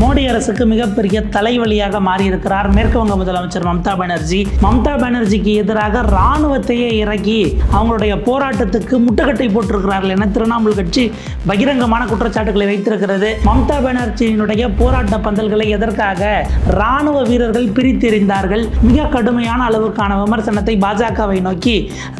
மோடி அரசுக்கு மிகப்பெரிய தலைவலியாக மாறியிருக்கிறார். மேற்கு வங்க முதலமைச்சர் மம்தா பானர்ஜி. மம்தா பானர்ஜிக்கு எதிராக ராணுவத்தையே இறக்கி அவங்களுடைய போராட்டத்துக்கு முட்டுக்கட்டை போட்டிருக்கிறார்கள் என திரிணாமுல் கட்சி பகிரங்கமான குற்றச்சாட்டுகளை வைத்திருக்கிறது. மம்தா பானர்ஜியினுடைய போராட்ட பந்தல்களை எதற்காக ராணுவ வீரர்கள் பிரித்தெறிந்தார்கள்? மிக கடுமையான அளவுக்கான விமர்சனத்தை பாஜகவை நோக்கி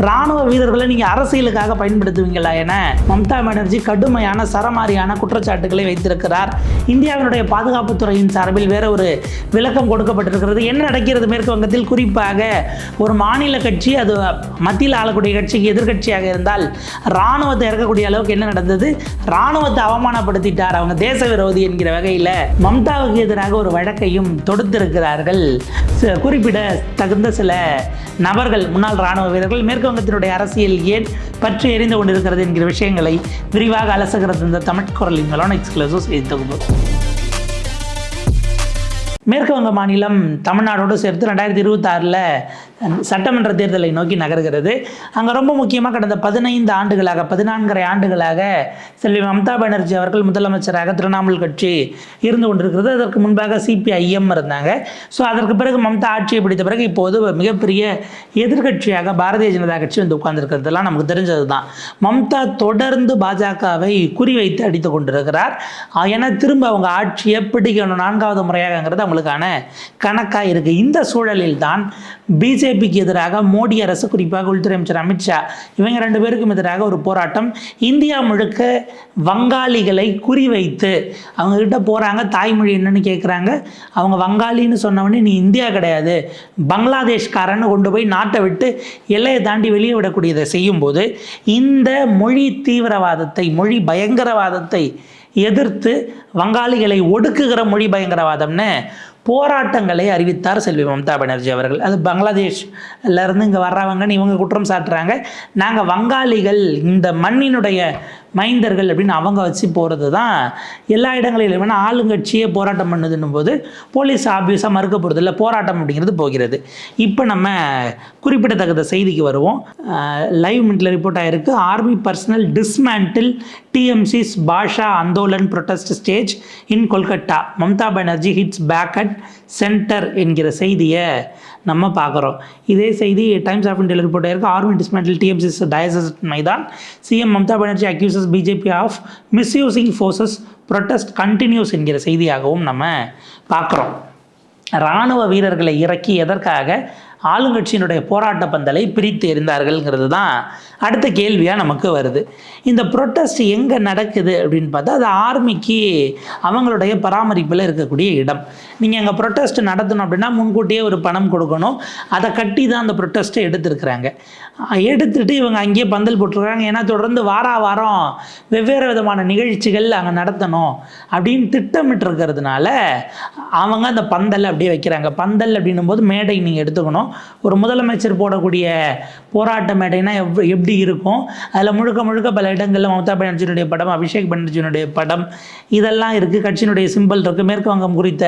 ராணுவ வீரர்களை நீங்க அரசியலுக்காக பயன்படுத்துவீங்களா என மம்தா பானர்ஜி கடுமையான சரமாரியான குற்றச்சாட்டுகளை வைத்திருக்கிறார். இந்தியாவினுடைய பாதுகாப்புத்துறையின் சார்பில் வேற ஒரு விளக்கம் கொடுக்கப்பட்டிருக்கிறது. என்ன நடக்கிறது? மேற்கு வங்கத்தில் குறிப்பாக ஒரு மாநில கட்சி அது மத்தியில் ஆளக்கூடிய கட்சிக்கு எதிர்கட்சியாக இருந்தால் ராணுவத்தை இறக்கக்கூடிய அளவுக்கு என்ன நடந்தது? ராணுவத்தை அவமானப்படுத்திட்டார் அவங்க தேச விரோதி என்கிற வகையில் மம்தாவுக்கு எதிராக ஒரு வழக்கையும் தொடுத்திருக்கிறார்கள். குறிப்பிட தகுந்த சில நபர்கள் முன்னாள் ராணுவ வீரர்கள் மேற்கு வங்கத்தினுடைய அரசியல் ஏன் பற்றி எறிந்து கொண்டிருக்கிறது என்கிற விஷயங்களை விரிவாக அலசுகிறது இந்த தமிழ் குரலின் மேலான எக்ஸ்க்ளூசிவ் செய்தி தொகுப்பு. மேற்கு வங்க மாநிலம் தமிழ்நாடோடு சேர்த்து ரெண்டாயிரத்தி இருபத்தாறில் சட்டமன்ற தேர்தலை நோக்கி நகர்கிறது. அங்கே ரொம்ப முக்கியமாக கடந்த பதினைந்து ஆண்டுகளாக பதினான்கரை ஆண்டுகளாக செல்வி மம்தா பானர்ஜி அவர்கள் முதலமைச்சராக திரிணாமுல் கட்சி இருந்து கொண்டிருக்கிறது. அதற்கு முன்பாக சிபிஐஎம் இருந்தாங்க. ஸோ அதற்கு பிறகு மம்தா ஆட்சியை பிடித்த பிறகு இப்போது மிகப்பெரிய எதிர்க்கட்சியாக பாரதிய ஜனதா கட்சி வந்து உட்கார்ந்திருக்கிறதெல்லாம் நமக்கு தெரிஞ்சது தான் மம்தா தொடர்ந்து பாஜகவை குறிவைத்து அடித்து கொண்டிருக்கிறார். ஏன்னா திரும்ப அவங்க ஆட்சியை பிடிக்கணும் நான்காவது முறையாகங்கிறது அவங்களுக்கான கணக்காக இருக்குது இந்த சூழலில் தான் பிஜே பிஜேபிக்கு எதிராக மோடி அரசு குறிப்பாக உள்துறை அமைச்சர் அமித்ஷா இவங்க ரெண்டு பேருக்கும் எதிராக ஒரு போராட்டம். இந்தியா முழுக்க வங்காளிகளை குறிவைத்து அவங்க கிட்ட போகிறாங்க தாய்மொழி என்னன்னு கேட்குறாங்க அவங்க வங்காளின்னு சொன்னவொடனே நீ இந்தியா கிடையாது. பங்களாதேஷ்காரன்னு கொண்டு போய் நாட்டை விட்டு எல்லையை தாண்டி வெளியே விடக்கூடியதை செய்யும்போது இந்த மொழி தீவிரவாதத்தை மொழி பயங்கரவாதத்தை எதிர்த்து வங்காளிகளை ஒடுக்குகிற மொழி பயங்கரவாதம்னு போராட்டங்களை அறிவித்தார் செல்வி மம்தா பானர்ஜி அவர்கள். அது பங்களாதேஷ்ல இருந்து இங்கே வர்றவங்கன்னு இவங்க குற்றம் சாட்டுறாங்க. நாங்கள் வங்காளிகள் இந்த மண்ணினுடைய மைந்தர்கள் அப்படின்னு அவங்க வச்சு போகிறது தான் எல்லா இடங்களிலும். வேணால் ஆளுங்கட்சியே போராட்டம் பண்ணுதுன்னும் போது போலீஸ் ஆப்வியஸாக மறுக்க போகிறது இல்லை போராட்டம் அப்படிங்கிறது போகிறது. இப்போ நம்ம குறிப்பிடத்தகுந்த செய்திக்கு வருவோம். லைவ் மின்ட்டில் ரிப்போர்ட் ஆகிருக்கு army personnel dismantle TMC's Bhasha Andolan protest stage in Kolkata Mamata Banerjee hits back at centre என்கிற செய்தியை நம்ம பார்க்குறோம். இதே செய்தி டைம்ஸ் ஆஃப் இந்தியா ரிப்போர்ட் ஆயிருக்கு. Army dismantle TMC's daises Maidan CM Mamata Banerjee accuses BJP of misusing forces protest continues என்கிற செய்தியாகவும் நம்ம பார்க்குறோம். இராணுவ வீரர்களை இறக்கி எதற்காக ஆளுங்கட்சியினுடைய போராட்ட பந்தலை பிரித்து எறிந்தார்கள்ங்கிறது தான் அடுத்த கேள்வியாக நமக்கு வருது. இந்த ப்ரொட்டஸ்ட் எங்கே நடக்குது அப்படின்னு பார்த்தா அது ஆர்மிக்கு அவங்களுடைய பராமரிப்பில் இருக்கக்கூடிய இடம். நீங்கள் அங்கே ப்ரொட்டஸ்ட் நடத்தணும் அப்படின்னா முன்கூட்டியே ஒரு பணம் கொடுக்கணும். அதை கட்டி தான் அந்த ப்ரொட்டஸ்ட்டை எடுத்திருக்கிறாங்க. எடுத்துட்டு இவங்க அங்கேயே பந்தல் போட்டிருக்காங்க. ஏன்னா தொடர்ந்து வாரா வாரம் வெவ்வேறு விதமான நிகழ்ச்சிகள் அங்கே நடத்தணும் அப்படின்னு திட்டமிட்டு இருக்கிறதுனால அவங்க அந்த பந்தல் அப்படியே வைக்கிறாங்க. பந்தல் அப்படின்னும் போது மேடை நீங்கள் எடுத்துக்கணும். ஒரு முதலமைச்சர் போடக்கூடிய போராட்ட மேடைனா எவ் எப்படி இருக்கும்? அதில் முழுக்க முழுக்க பல இடங்களில் மம்தா பானர்ஜியினுடைய படம் அபிஷேக் பானர்ஜியினுடைய படம் இதெல்லாம் இருக்குது கட்சியினுடைய சிம்பிள் இருக்குது மேற்கு வங்கம் குறித்த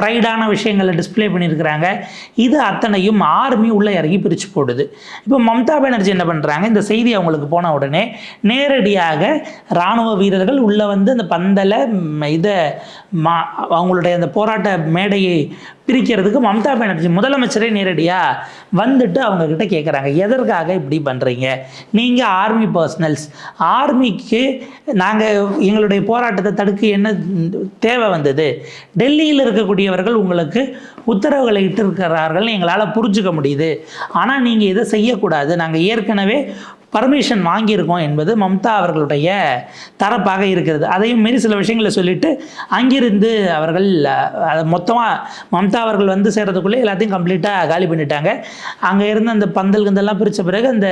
ப்ரைடான விஷயங்களை டிஸ்பிளே பண்ணியிருக்கிறாங்க. இது அத்தனையும் ஆர்மி உள்ளே இறங்கி பிரித்து போடுது. இப்போ மம்தா பானர்ஜி என்ன பண்ணுறாங்க இந்த செய்தி அவங்களுக்கு போன உடனே நேரடியாக இராணுவ வீரர்கள் உள்ளே வந்து அந்த பந்தலை இதை மா அவங்களுடைய அந்த போராட்ட மேடையை பிரிக்கிறதுக்கு மம்தா பானர்ஜி முதலமைச்சரே நேரடியாக வந்துட்டு அவங்கக்கிட்ட கேட்குறாங்க எதற்காக இப்படி பண்ணுறீங்க நீங்கள் ஆர்மி பர்சனல்ஸ் ஆர்மிக்கு நாங்கள் எங்களுடைய போராட்டத்தை தடுக்க என்ன தேவை வந்தது? டெல்லியில் இருக்கக்கூடியவர்கள் உங்களுக்கு உத்தரவுகளை இட்டிருக்கிறார்கள் எங்களால் புரிஞ்சுக்க முடியுது. ஆனால் நீங்கள் இதை செய்யக்கூடாது. நாங்கள் ஏற்கனவே பர்மிஷன் வாங்கியிருக்கோம் என்பது மம்தா அவர்களுடைய தரப்பாக இருக்கிறது. அதையும் மீறி சில விஷயங்களை சொல்லிட்டு அங்கிருந்து அவர்கள் மொத்தமாக மம்தா அவர்கள் வந்து சேர்றதுக்குள்ளே எல்லாத்தையும் கம்ப்ளீட்டாக காலி பண்ணிட்டாங்க. அங்கே இருந்த அந்த பந்தல் கந்தெல்லாம் பிரித்த பிறகு அந்த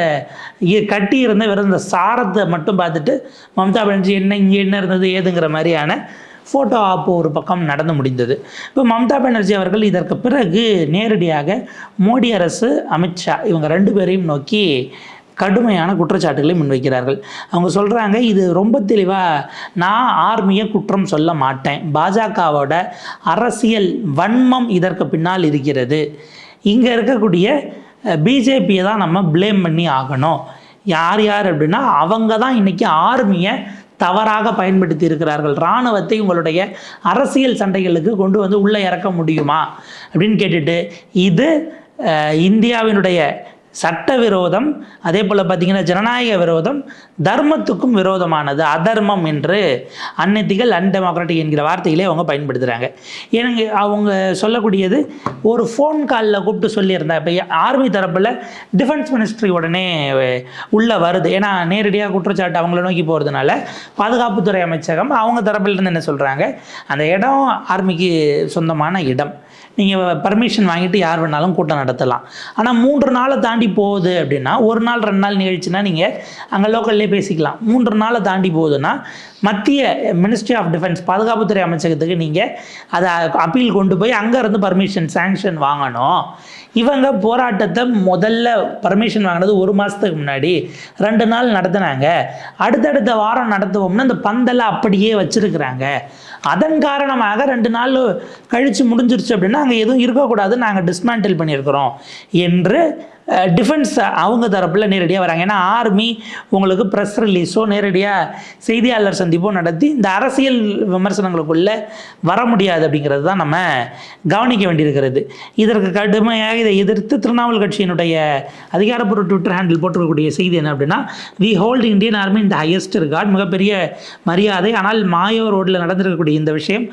இ- கட்டி இருந்த வெறும் இந்த சாரத்தை மட்டும் பார்த்துட்டு மம்தா பானர்ஜி என்ன இங்கே என்ன இருந்தது ஏதுங்கிற மாதிரியான ஃபோட்டோ ஆப்பு ஒரு பக்கம் நடந்து முடிந்தது. இப்போ மம்தா பானர்ஜி அவர்கள் இதற்கு பிறகு நேரடியாக மோடி அரசு அமித்ஷா இவங்க ரெண்டு பேரையும் நோக்கி கடுமையான குற்றச்சாட்டுகளை முன்வைக்கிறார்கள். அவங்க சொல்கிறாங்க இது ரொம்ப தெளிவாக நான் ஆர்மியை குற்றம் சொல்ல மாட்டேன். பாஜகவோட அரசியல் வன்மம் இதற்கு பின்னால் இருக்கிறது. இங்கே இருக்கக்கூடிய பிஜேபியை தான் நம்ம ப்ளேம் பண்ணி ஆகணும். யார் யார் அப்படின்னா அவங்க தான் இன்றைக்கி ஆர்மியை தவறாக பயன்படுத்தி இருக்கிறார்கள். இராணுவத்தை உங்களுடைய அரசியல் சண்டைகளுக்கு கொண்டு வந்து உள்ளே இறக்க முடியுமா? அப்படின்னு கேட்டுட்டு இது இந்தியாவினுடைய சட்ட விரோதம் அதே போல் பார்த்தீங்கன்னா ஜனநாயக விரோதம் தர்மத்துக்கும் விரோதமானது அதர்மம் என்று அன்எத்திக்கல் அன்டெமோக்ராட்டிக் என்கிற வார்த்தைகளே அவங்க பயன்படுத்துகிறாங்க எனக்கு அவங்க சொல்லக்கூடியது ஒரு ஃபோன் காலில் கூப்பிட்டு சொல்லியிருந்தேன் இப்போ ஆர்மி தரப்பில் டிஃபென்ஸ் மினிஸ்ட்ரி உடனே உள்ளே வருது. ஏன்னா நேரடியாக குற்றச்சாட்டு அவங்கள நோக்கி போகிறதுனால பாதுகாப்புத்துறை அமைச்சகம் அவங்க தரப்பில் இருந்து என்ன சொல்கிறாங்க அந்த இடம் ஆர்மிக்கு சொந்தமான இடம். நீங்கள் பர்மிஷன் வாங்கிட்டு யார் வேணாலும் கூட்டம் நடத்தலாம். ஆனால் மூன்று நாளை தாண்டி போகுது அப்படின்னா ஒரு நாள் ரெண்டு நாள் நிகழ்ச்சினா நீங்கள் அங்கே லோக்கல்லே பேசிக்கலாம். மூன்று நாளை தாண்டி போகுதுன்னா மத்திய மினிஸ்ட்ரி ஆஃப் டிஃபென்ஸ் பாதுகாப்புத்துறை அமைச்சகத்துக்கு நீங்கள் அதை அப்பீல் கொண்டு போய் அங்கேருந்து பர்மிஷன் சாங்ஷன் வாங்கணும். இவங்க போராட்டத்தை முதல்ல பர்மிஷன் வாங்கினது ஒரு மாதத்துக்கு முன்னாடி ரெண்டு நாள் நடத்துனாங்க. அடுத்தடுத்த வாரம் நடத்துவோம்னா அந்த பந்தலை அப்படியே வச்சுருக்குறாங்க. அதன் காரணமாக ரெண்டு நாள் கழித்து முடிஞ்சிருச்சு அப்படின்னா அங்கே எதுவும் இருக்கக்கூடாது நாங்கள் டிஸ்மேண்டில் பண்ணியிருக்கிறோம். என்று டிஃபென்ஸ் அவங்க தரப்பில் நேரடியாக வராங்க. ஏன்னா ஆர்மி உங்களுக்கு ப்ரெஸ் ரிலீஸோ நேரடியாக செய்தியாளர் சந்திப்போ நடத்தி இந்த அரசியல் விமர்சனங்களுக்குள்ளே வர முடியாது அப்படிங்கிறது தான் நம்ம கவனிக்க வேண்டியிருக்கிறது. இதற்கு கடுமையாக இதை எதிர்த்து திரிணாமுல் கட்சியினுடைய அதிகாரப்பூர்வ ட்விட்டர் ஹேண்டில் போட்டிருக்கக்கூடிய செய்தி என்ன அப்படின்னா வி ஹோல்ட் இந்தியன் ஆர்மி இந்த ஹையஸ்ட் ரிகார்ட் மிகப்பெரிய மரியாதை. ஆனால் மாயோ ரோட்டில் நடந்திருக்கக்கூடிய இந்த விஷயம்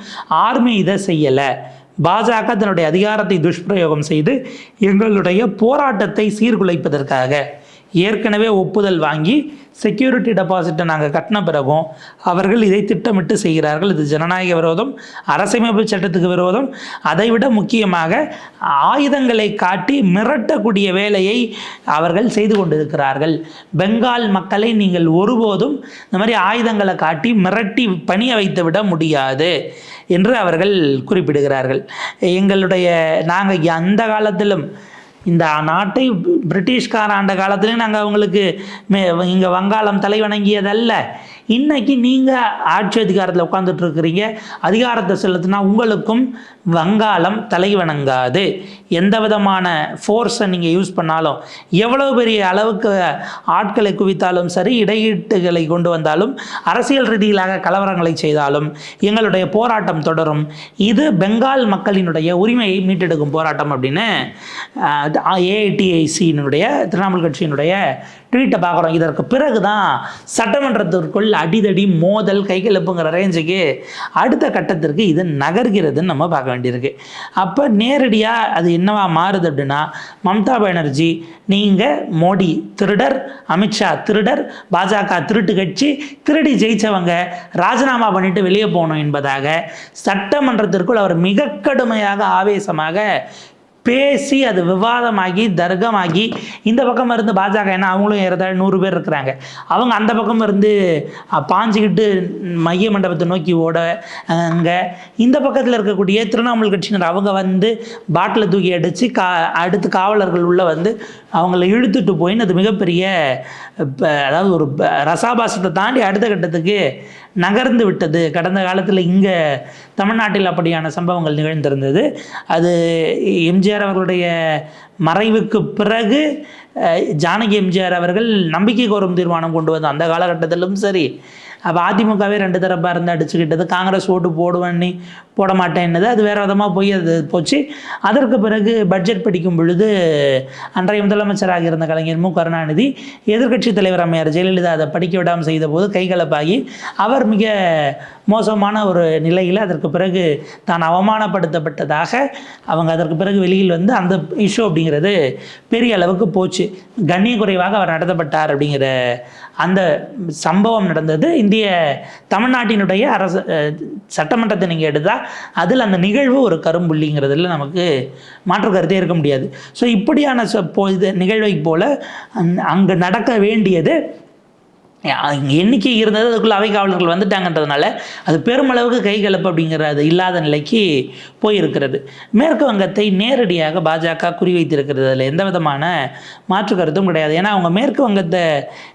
ஆர்மி இதை செய்யலை. பாஜக தன்னுடைய அதிகாரத்தை துஷ்பிரயோகம் செய்து எங்களுடைய போராட்டத்தை சீர்குலைப்பதற்காக ஏற்கனவே ஒப்புதல் வாங்கி செக்யூரிட்டி டெபாசிட்டை நாங்கள் கட்டின பிறகும் அவர்கள் இதை திட்டமிட்டு செய்கிறார்கள். இது ஜனநாயக விரோதம் அரசமைப்பு சட்டத்துக்கு விரோதம். அதைவிட முக்கியமாக ஆயுதங்களை காட்டி மிரட்டக்கூடிய வேலையை அவர்கள் செய்து கொண்டிருக்கிறார்கள். பெங்கால் மக்களை நீங்கள் ஒருபோதும் இந்த மாதிரி ஆயுதங்களை காட்டி மிரட்டி பணிய வைத்து விட முடியாது. என்று அவர்கள் குறிப்பிடுகிறார்கள். எங்களுடைய நாங்கள் அந்த காலத்திலும் இந்த நாட்டை பிரிட்டிஷ்கார ஆண்ட காலத்திலையும் நாங்கள் அவங்களுக்கு மே இங்கே வங்காளம் தலை வணங்கியதல்ல இன்னைக்கு நீங்கள் ஆட்சி அதிகாரத்தில் உட்காந்துட்டு இருக்கிறீங்க. அதிகாரத்தை செலுத்தினா உங்களுக்கும் வங்காளம் தலை வணங்காது எந்த விதமான ஃபோர்ஸை நீங்கள் யூஸ் பண்ணாலும் எவ்வளவு பெரிய அளவுக்கு ஆட்களை குவித்தாலும் சரி இடையீட்டுகளை கொண்டு வந்தாலும் அரசியல் ரீதியிலாக கலவரங்களை செய்தாலும் எங்களுடைய போராட்டம் தொடரும். இது பெங்கால் மக்களினுடைய உரிமையை மீட்டெடுக்கும் போராட்டம் அப்படின்னு ஏஐடிஐசியினுடைய திரிணாமுல் கட்சியினுடைய ட்வீட்டை பார்க்குறோம். இதற்கு பிறகு தான் சட்டமன்றத்திற்குள் அடிதடி மோதல் கைகலப்புங்கிற ரேஞ்சுக்கு அடுத்த கட்டத்திற்கு இது நகர்கிறதுன்னு நம்ம பார்க்க வேண்டியிருக்கு. அப்போ நேரடியாக அது என்னவா மாறுது அப்படின்னா மம்தா பானர்ஜி நீங்கள் மோடி திருடர் அமித்ஷா திருடர் பாஜக திருட்டு கட்சி திருடி ஜெயித்தவங்க ராஜினாமா பண்ணிட்டு வெளியே போகணும் என்பதாக சட்டமன்றத்திற்குள் அவர் மிக கடுமையாக ஆவேசமாக பேசி அது விவாதமாகி தர்க்கமாகி இந்த பக்கம் இருந்து பாஜக ஏன்னா அவங்களும் ஏறத்தாழ நூறு பேர் இருக்கிறாங்க. அவங்க அந்த பக்கம் இருந்து பாஞ்சிக்கிட்டு மைய மண்டபத்தை நோக்கி ஓட அங்கே இந்த பக்கத்தில் இருக்கக்கூடிய திரிணாமுல் கட்சியினர் அவங்க வந்து பாட்டில் தூக்கி அடித்து கா அடுத்து காவலர்கள் உள்ளே வந்து அவங்கள இழுத்துட்டு போயின்னு அது மிகப்பெரிய இப்போ அதாவது ஒரு ப- ரசாபாசத்தை தாண்டி அடுத்த கட்டத்துக்கு நகர்ந்து விட்டது. கடந்த காலத்தில் இங்கே தமிழ்நாட்டில் அப்படியான சம்பவங்கள் நிகழ்ந்திருந்தது. அது எம்ஜிஆர் அவர்களுடைய மறைவுக்கு பிறகு ஜானகி எம்ஜிஆர் அவர்கள் நம்பிக்கை கோரும் தீர்மானம் கொண்டு வந்த அந்த காலகட்டத்திலும் சரி அப்போ அதிமுகவே ரெண்டு தரப்பாக இருந்து அடிச்சுக்கிட்டது. காங்கிரஸ் ஓட்டு போடுவேன்னு போட மாட்டேன்னது. அது வேறு விதமாக போய் அது போச்சு. அதற்கு பிறகு பட்ஜெட் படிக்கும் பொழுது அன்றைய முதலமைச்சராக இருந்த கலைஞர் மு. கருணாநிதி எதிர்க்கட்சித் தலைவர் அம்மையார் ஜெயலலிதா அதை படிக்க விடாமல் செய்த போது கைகலப்பாகி அவர் மிக மோசமான ஒரு நிலையில் அதற்கு பிறகு தான் அவமானப்படுத்தப்பட்டதாக அவங்க அதற்கு பிறகு வெளியில் வந்து அந்த இஷ்யூ அப்படிங்கிறது பெரிய அளவுக்கு போச்சு. கண்ணிய குறைவாக அவர் நடத்தப்பட்டார் அப்படிங்கிற அந்த சம்பவம் நடந்தது. இந்திய தமிழ்நாட்டினுடைய அரசு சட்டமன்றத்தை நீங்கள் எடுத்தால் அதில் அந்த நிகழ்வு ஒரு கரும்புள்ளிங்கிறதுல நமக்கு மாற்று கருத்தே இருக்க முடியாது. ஸோ இப்படியான இது நிகழ்வை போல் அங்கே நடக்க வேண்டியது எண்ணிக்கை இருந்தது அதுக்குள்ள அவை காவலர்கள் வந்துட்டாங்கன்றதுனால அது பெருமளவுக்கு கைகலப்பு அப்படிங்கிறது இல்லாத நிலைக்கு போயிருக்கிறது. மேற்கு வங்கத்தை நேரடியாக பாஜக குறிவைத்திருக்கிறது அதில் எந்த விதமான மாற்று கருத்தும் கிடையாது. ஏன்னா அவங்க மேற்கு வங்கத்தை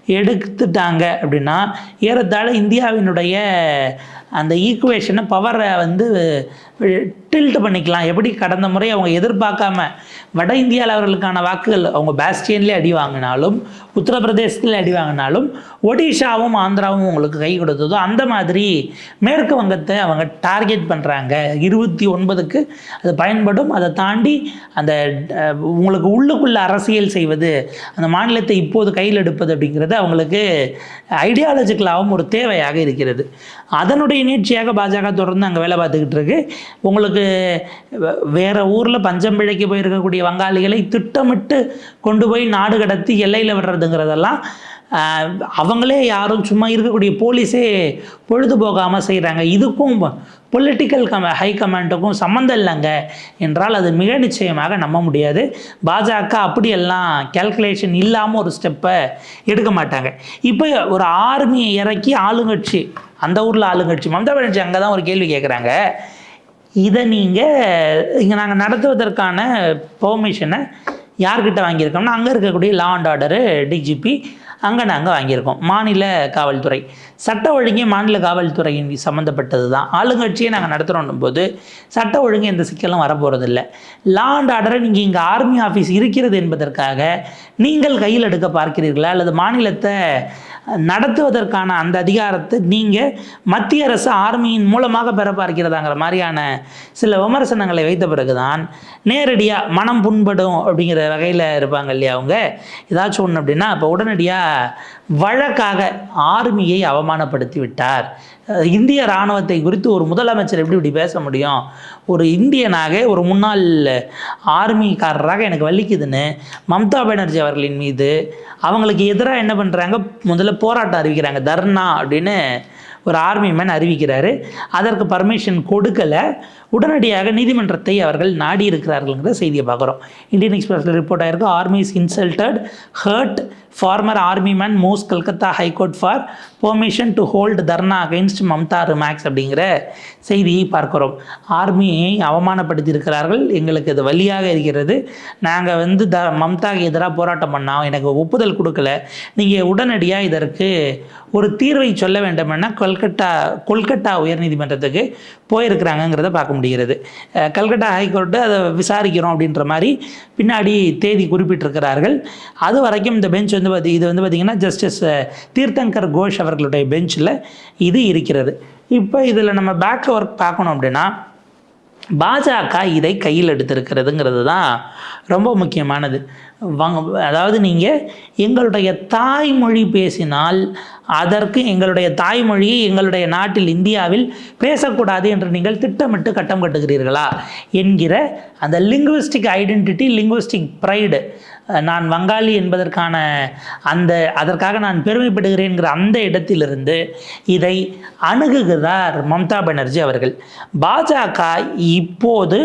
எடுத்துட்டாங்க அப்படின்னா ஏறத்தாழ இந்தியாவினுடைய அந்த ஈக்குவேஷனை பவரை வந்து டில்ட் பண்ணிக்கலாம். எப்படி? கடந்த முறை அவங்க எதிர்பார்க்காம வட இந்தியாவில் அவர்களுக்கான வாக்குகள் அவங்க பேஸ்டியன்லேயே அடி வாங்கினாலும் உத்தரப்பிரதேசத்தில் அடி வாங்கினாலும் ஒடிஷாவும் ஆந்திராவும் உங்களுக்கு கை கொடுத்ததோ அந்த மாதிரி மேற்கு வங்கத்தை அவங்க டார்கெட் பண்ணுறாங்க இருபத்தி ஒன்பதுக்கு அது பயன்படும். அதை தாண்டி அந்த உங்களுக்கு உள்ளுக்குள்ள அரசியல் செய்வது அந்த மாநிலத்தை இப்போது கையில் எடுப்பது அப்படிங்கிறது அவங்களுக்கு ஐடியாலஜிக்கலாகவும் ஒரு தேவையாக இருக்கிறது. அதனுடைய நீட்சியாக பாஜக தொடர்ந்து அங்கே வேலை பார்த்துக்கிட்டு இருக்கு. உங்களுக்கு வேறு ஊரில் பஞ்சம் பிழைக்க போயிருக்கக்கூடிய வங்காளிகளை திட்டமிட்டு கொண்டு போய் நாடு கடத்தி எல்லையில் விடுறதுங்கிறதெல்லாம் அவங்களே யாரும் சும்மா இருக்கக்கூடிய போலீஸே பொழுதுபோகாமல் செய்கிறாங்க இதுக்கும் பொலிட்டிக்கல் கம ஹை கமாண்டுக்கும் சம்மந்தம் இல்லைங்க. என்றால் அது மிக நிச்சயமாக நம்ப முடியாது. பாஜக அப்படியெல்லாம் கேல்குலேஷன் இல்லாமல் ஒரு ஸ்டெப்பை எடுக்க மாட்டாங்க. இப்போ ஒரு ஆர்மியை இறக்கி ஆளுங்கட்சி அந்த ஊரில் ஆளுங்கட்சி மம்தா பானர்ஜி அங்கே தான் ஒரு கேள்வி கேட்குறாங்க இதை நீங்கள் இங்கே நாங்கள் நடத்துவதற்கான பெர்மிஷனை யார்கிட்ட வாங்கியிருக்கோம்னா அங்கே இருக்கக்கூடிய லா அண்ட் ஆர்டரு டிஜிபி அங்கே நாங்கள் வாங்கியிருக்கோம். மாநில காவல்துறை. சட்ட ஒழுங்கே மாநில காவல்துறையின் சம்மந்தப்பட்டது தான் ஆளுங்கட்சியை நாங்கள் நடத்துகிறோம் போது சட்ட ஒழுங்கு எந்த சிக்கலும் வரப்போகிறதில்ல லா அண்ட் ஆர்டரை நீங்கள் இங்கே ஆர்மி ஆஃபீஸ் இருக்கிறது என்பதற்காக நீங்கள் கையில் எடுக்க பார்க்கிறீர்களா? அல்லது மாநிலத்தை நடத்துவதற்கான அந்த அதிகாரத்தை நீங்கள் மத்திய அரசு ஆர்மியின் மூலமாக பெற பார்க்கிறதாங்கிற மாதிரியான சில விமர்சனங்களை வைத்த பிறகுதான் நேரடியாக மனம் புண்படும் அப்படிங்கிற வகையில் இருப்பாங்க இல்லையா அவங்க? ஏதாச்சும் ஒன்று அப்படின்னா இப்போ உடனடியாக வழக்காக ஆர்மியை அவமானப்படுத்தி விட்டார். இந்திய இராணுவத்தை குறித்து ஒரு முதலமைச்சர் எப்படி இப்படி பேச முடியும்? ஒரு இந்தியனாக ஒரு முன்னாள் ஆர்மிக்காரராக எனக்கு வலிக்குதுன்னு மம்தா பானர்ஜி அவர்களின் மீது அவங்களுக்கு எதிராக என்ன பண்ணுறாங்க முதல்ல போராட்டம் அறிவிக்கிறாங்க. தர்ணா அப்படின்னு ஒரு ஆர்மி மேன் அறிவிக்கிறாரு. அதற்கு பர்மிஷன் கொடுக்கலை. உடனடியாக நீதிமன்றத்தை அவர்கள் நாடி இருக்கிறார்கள்ங்கிற செய்தியை பார்க்குறோம். இந்தியன் எக்ஸ்பிரஸில் ரிப்போர்ட் ஆயிருக்கு. Army's insulted hurt former army man moves Calcutta high court for permission to hold dharna against Mamata remarks அப்படிங்கிற செய்தியை பார்க்கிறோம். ஆர்மியை அவமானப்படுத்தியிருக்கிறார்கள். எங்களுக்கு இது வழியாக இருக்கிறது. நாங்கள் வந்து த மம்தாக்கு எதிராக போராட்டம் பண்ணோம். எனக்கு ஒப்புதல் கொடுக்கல. நீங்கள் உடனடியாக இதற்கு ஒரு தீர்வை சொல்ல வேண்டுமென்னா கல்கட்டா கொல்கட்டா உயர்நீதிமன்றத்துக்கு போயிருக்கிறாங்கங்கிறத பார்க்க முடிகிறது. கல்கட்டா ஹைகோர்ட்டு அதை விசாரிக்கிறோம் அப்படின்ற மாதிரி பின்னாடி தேதி குறிப்பிட்டிருக்கிறார்கள். அது வரைக்கும் இந்த பெஞ்ச் வந்து பார்த்தி இது வந்து பார்த்திங்கன்னா ஜஸ்டிஸ் தீர்த்தங்கர் கோஷ் அவர்களுடைய பெஞ்சில் இது இருக்கிறது. இப்போ இதில் நம்ம பேக் ஒர்க் பார்க்கணும் அப்படின்னா பாஜக இதை கையில் எடுத்திருக்கிறதுங்கிறது தான் ரொம்ப முக்கியமானது. வாங்க அதாவது நீங்கள் எங்களுடைய தாய்மொழி பேசினால் அதற்கு எங்களுடைய தாய்மொழியை எங்களுடைய நாட்டில் இந்தியாவில் பேசக்கூடாது என்று நீங்கள் திட்டமிட்டு கட்டம் கட்டுகிறீர்களா? என்கிற அந்த லிங்குவிஸ்டிக் ஐடென்டிட்டி லிங்குவிஸ்டிக் ப்ரைடு நான் வங்காளி என்பதற்கான அந்த அதற்காக நான் பெருமைப்படுகிறேன்கிற அந்த இடத்திலிருந்து இதை அணுகுகிறார் மம்தா பானர்ஜி அவர்கள். பாஜக இப்போது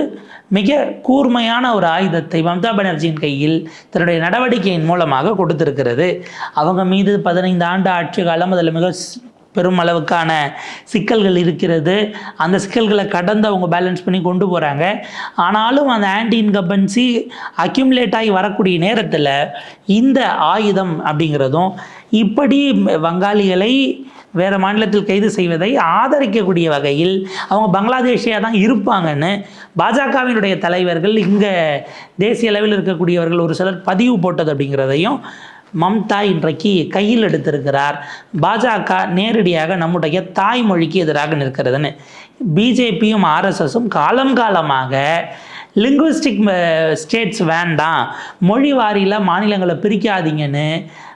மிக கூர்மையான ஒரு ஆயுதத்தை மம்தா பானர்ஜியின் கையில் தன்னுடைய நடவடிக்கையின் மூலமாக கொடுத்திருக்கிறது. அவங்க மீது பதினைந்து ஆண்டு ஆட்சி காலம் அதில் மிக பெருமளவுக்கான பெரும் அளவுக்கான சிக்கல்கள் இருக்கிறது. அந்த சிக்கல்களை கடந்து அவங்க பேலன்ஸ் பண்ணி கொண்டு போகிறாங்க ஆனாலும் அந்த ஆன்டி இன்கம்பன்சி அக்யூமுலேட் ஆகி வரக்கூடிய நேரத்தில் இந்த ஆயுதம் அப்படிங்கிறதும் இப்படி வங்காளிகளை வேறு மாநிலத்தில் கைது செய்வதை ஆதரிக்கக்கூடிய வகையில் அவங்க பங்களாதேஷியாக தான் இருப்பாங்கன்னு பாஜகவினுடைய தலைவர்கள் இங்கே தேசிய அளவில் இருக்கக்கூடியவர்கள் ஒரு சிலர் பதிவு போட்டது அப்படிங்கிறதையும் மம்தா இன்றைக்கு கையில் எடுத்திருக்கிறார். பாஜக நேரடியாக நம்முடைய தாய்மொழிக்கு எதிராக நிற்கிறதுன்னு. பிஜேபியும் ஆர்எஸ்எஸும் காலம் காலமாக லிங்குவிஸ்டிக் ஸ்டேட்ஸ் வேண்டாம். மொழி வாரியில் மாநிலங்களை பிரிக்காதீங்கன்னு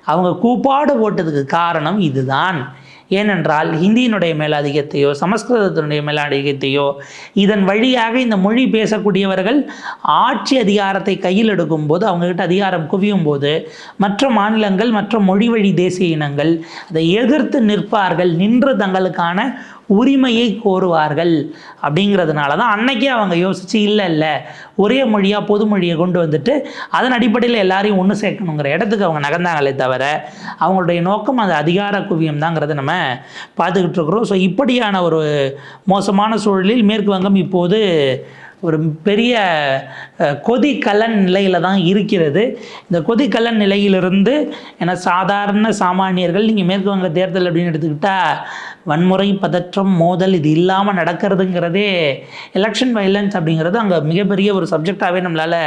அவங்க கூப்பாடு போட்டதுக்கு காரணம் இதுதான். ஏனென்றால் ஹிந்தியினுடைய மேலாதிக்கத்தையோ சமஸ்கிருதத்தினுடைய மேலாதிக்கத்தையோ இதன் வழியாக இந்த மொழி பேசக்கூடியவர்கள் ஆட்சி அதிகாரத்தை கையில் எடுக்கும் போது அவங்கக்கிட்ட அதிகாரம் குவியும் போது மற்ற மாநிலங்கள் மற்ற மொழி வழி தேசிய இனங்கள் அதை எதிர்த்து நிற்பார்கள் நின்று தங்களுக்கான உரிமையை கோருவார்கள் அப்படிங்கிறதுனால தான் அன்னைக்கே அவங்க யோசிச்சு இல்லை இல்லை ஒரே மொழியாக பொது மொழியை கொண்டு வந்துட்டு அதன் அடிப்படையில் எல்லாரையும் ஒன்று சேர்க்கணுங்கிற இடத்துக்கு அவங்க நகர்ந்தாங்களே தவிர அவங்களுடைய நோக்கம் அது அதிகார குவியம் தாங்கிறத நம்ம பார்த்துக்கிட்டு இருக்கிறோம். ஸோ இப்படியான ஒரு மோசமான சூழலில் மேற்கு வங்கம் இப்போது ஒரு பெரிய கொதி கலன் நிலையில் தான் இருக்கிறது. இந்த கொதிக்கலன் நிலையிலிருந்து ஏன்னா சாதாரண சாமானியர்கள் நீங்கள் மேற்கு வங்க தேர்தல் அப்படின்னு எடுத்துக்கிட்டால் வன்முறை பதற்றம் மோதல் இது இல்லாமல் நடக்கிறதுங்கிறதே எலெக்ஷன் வைலன்ஸ் அப்படிங்கிறது அங்கே மிகப்பெரிய ஒரு சப்ஜெக்டாகவே நம்மளால்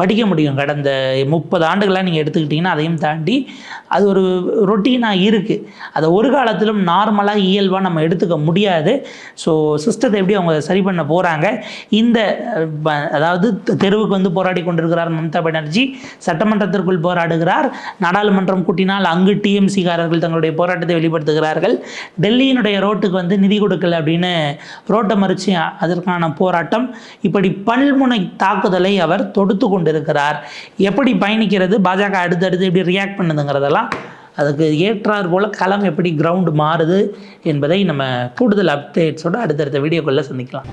படிக்க முடியும். கடந்த முப்பது ஆண்டுகளாக நீங்கள் எடுத்துக்கிட்டிங்கன்னா அதையும் தாண்டி அது ஒரு ரொட்டீனாக இருக்குது அதை ஒரு காலத்திலும் நார்மலாக இயல்பாக நம்ம எடுத்துக்க முடியாது. ஸோ சிஸ்டத்தை எப்படி அவங்க சரி பண்ண போகிறாங்க இந்த அதாவது தெருவுக்கு வந்து போராடி கொண்டிருக்கிறார் மம்தா பானர்ஜி. சட்டமன்றத்திற்குள் போராடுகிறார். நாடாளுமன்றம் கூட்டினால் அங்கு டிஎம்சிக்காரர்கள் தங்களுடைய போராட்டத்தை வெளிப்படுத்துகிறார்கள். டெல்லியினுடைய ரோட்டுக்கு வந்து நிதி கொடுக்கல அப்படின்னு ரோட்டை மறிச்சு அதற்கான போராட்டம். இப்படி பல்முனை தாக்குதலை அவர் தொடுத்து கொண்டிருக்கிறார். எப்படி பயணிக்கிறது? பாஜக அடுத்தடுத்து எப்படி ரியாக்ட் பண்ணுதுங்கிறதெல்லாம் அதுக்கு ஏற்றார் போல் களம் எப்படி கிரவுண்டு மாறுது என்பதை நம்ம கூடுதல் அப்டேட்ஸோட அடுத்தடுத்த வீடியோக்குள்ளே சந்திக்கலாம்.